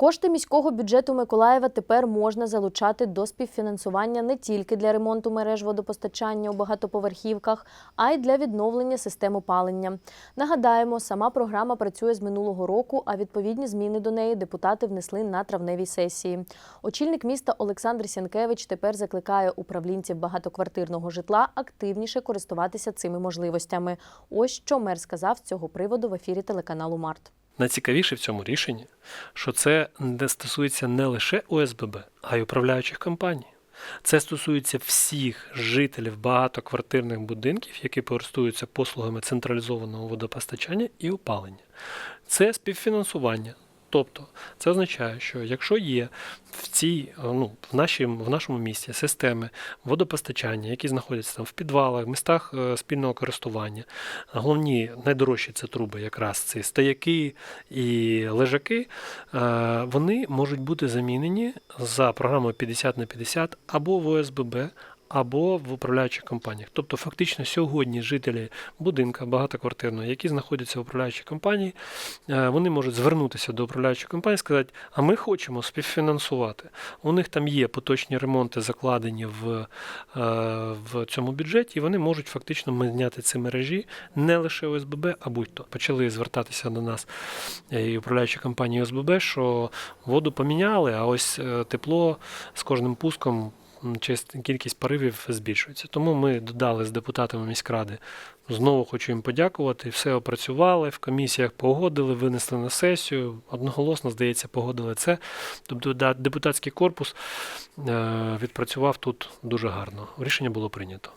Кошти міського бюджету Миколаєва тепер можна залучати до співфінансування не тільки для ремонту мереж водопостачання у багатоповерхівках, а й для відновлення систем опалення. Нагадаємо, сама програма працює з минулого року, а відповідні зміни до неї депутати внесли на травневій сесії. Очільник міста Олександр Сянкевич тепер закликає управлінців багатоквартирного житла активніше користуватися цими можливостями. Ось що мер сказав з цього приводу в ефірі телеканалу Март. Найцікавіше в цьому рішенні, що це не стосується не лише ОСББ, а й управляючих компаній. Це стосується всіх жителів багатоквартирних будинків, які користуються послугами централізованого водопостачання і опалення. Це співфінансування. Тобто це означає, що якщо є в цій, ну, в, нашій, в нашому місті системи водопостачання, які знаходяться там в підвалах, містах е, спільного користування, головні найдорожчі це труби, якраз ці стояки і лежаки, е, вони можуть бути замінені за програмою 50 на 50 або в ОСББ, або в управляючих компаніях. Тобто, фактично, сьогодні жителі будинка багатоквартирного, які знаходяться в управляючій компанії, е, вони можуть звернутися до управляючої компанії і сказати, а ми хочемо співфінансувати. У них там є поточні ремонти, закладені в, е, в цьому бюджеті, і вони можуть фактично міняти ці мережі не лише ОСББ, а будь-то. Почали звертатися до нас е, і управляючі компанії ОСББ, що воду поміняли, а ось тепло з кожним пуском кількість поривів збільшується. Тому ми додали з депутатами міськради. Знову хочу їм подякувати. Все опрацювали, в комісіях погодили, винесли на сесію. Одноголосно, здається, погодили це. Тобто депутатський корпус е, відпрацював тут дуже гарно. Рішення було прийнято.